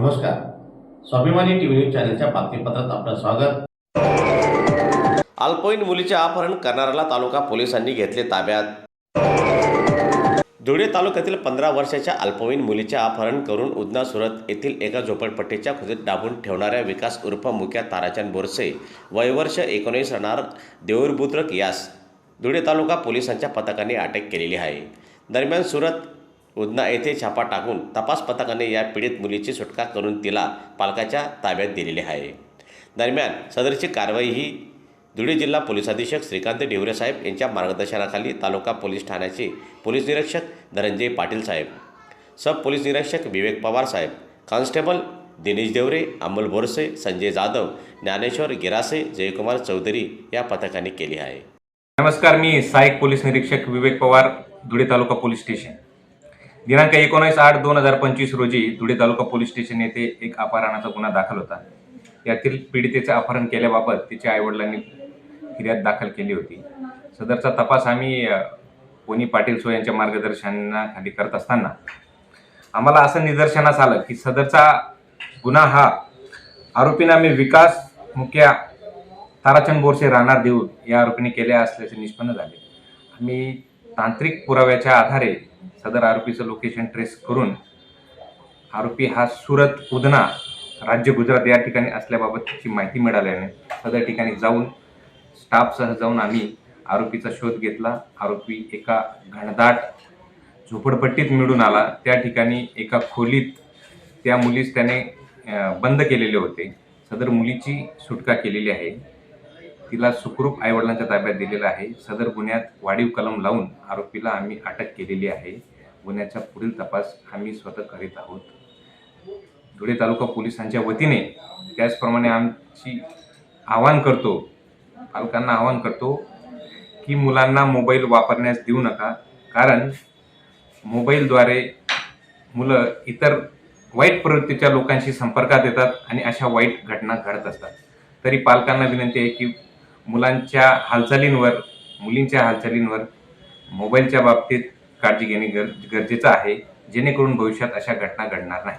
नमस्कार. स्वाभिमानी TV news चॅनलच्या बातमीपत्रात आपलं स्वागत. अल्पवयीन मुलीचे अपहरण करणाऱ्याला तालुका पोलिसांनी घेतले ताब्यात. धुळे तालुक्यातील पंधरा वर्षाच्या अल्पवयीन मुलीचे अपहरण करून उदना सुरत येथील एका झोपडपट्टीच्या खोलीत डाबून ठेवणाऱ्या विकास उर्फ मुख्या ताराचंद बोरसे वयवर्ष एकोणीस राहणार देऊरबुद्रक यास. धुळे तालुका पोलिसांच्या पथकाने अटक केलेली आहे. दरम्यान सुरत उदना येथे छापा टाकून तपास पथकाने या पीडित मुलीची सुटका करून तिला पालकाच्या ताब्यात दिलेली आहे. दरम्यान सदरची कारवाई ही धुळे जिल्हा पोलीस अधीक्षक श्रीकांत ढिवरे साहेब यांच्या मार्गदर्शनाखाली तालुका पोलीस ठाण्याचे पोलीस निरीक्षक धनंजय पाटील साहेब सब पोलीस निरीक्षक विवेक पवार साहेब कॉन्स्टेबल दिनेश देवरे अमोल बोरसे संजय जाधव ज्ञानेश्वर गिरासे जयकुमार चौधरी या पथकाने केली आहे. नमस्कार मी सहाय्यक पोलीस निरीक्षक विवेक पवार धुळे तालुका पोलीस स्टेशन. दिनांक एकोणीस आठ दोन हजार पंचवीस रोजी धुळे तालुका पोलीस स्टेशन येथे एक अपहरणाचा गुन्हा दाखल होता. यातील पीडितेचे अपहरण केल्याबाबत तिच्या आईवडिलांनी फिर्याद दाखल केली होती. सदरचा तपास आम्ही कोणी पोनी पाटील सो यांच्या मार्गदर्शनाखाली करत असताना आम्हाला असं निदर्शनास आलं की सदरचा गुन्हा हा आरोपींना आम्ही विकास मुख्या ताराचंद बोरसे राहणार देऊन या आरोपीने केले असल्याचे निष्पन्न झाले. आम्ही तांत्रिक पुराव्याच्या आधारे सदर आरोपीचं लोकेशन ट्रेस करून आरोपी हा सुरत उदना राज्य गुजरात या ठिकाणी असल्याबाबतची माहिती मिळाल्याने सदर ठिकाणी जाऊन स्टाफसह जाऊन आम्ही आरोपीचा शोध घेतला. आरोपी एका घनदाट झोपडपट्टीत मिळून आला. त्या ठिकाणी एका खोलीत त्या मुलीस त्याने बंद केलेले होते. सदर मुलीची सुटका केलेली आहे. तिला सुखरूप आईवडिलांच्या ताब्यात दिलेला आहे. सदर गुन्ह्यात वाढीव कलम लावून आरोपीला आम्ही अटक केलेली आहे. गुन्ह्याचा पुढील तपास आम्ही स्वतः करीत आहोत. धुळे तालुका पोलिसांच्या वतीने त्याचप्रमाणे आमची आवाहन करतो पालकांना आवाहन करतो की मुलांना मोबाईल वापरण्यास देऊ नका. कारण मोबाईलद्वारे मुलं इतर वाईट प्रवृत्तीच्या लोकांशी संपर्कात येतात आणि अशा वाईट घटना घडत असतात. तरी पालकांना विनंती आहे की मुलांच्या हालचालींवर मुलींच्या हालचालींवर मोबाईलच्या बाबतीत काळजी घेणे गर गरजेचं आहे जेणेकरून भविष्यात अशा घटना घडणार नाही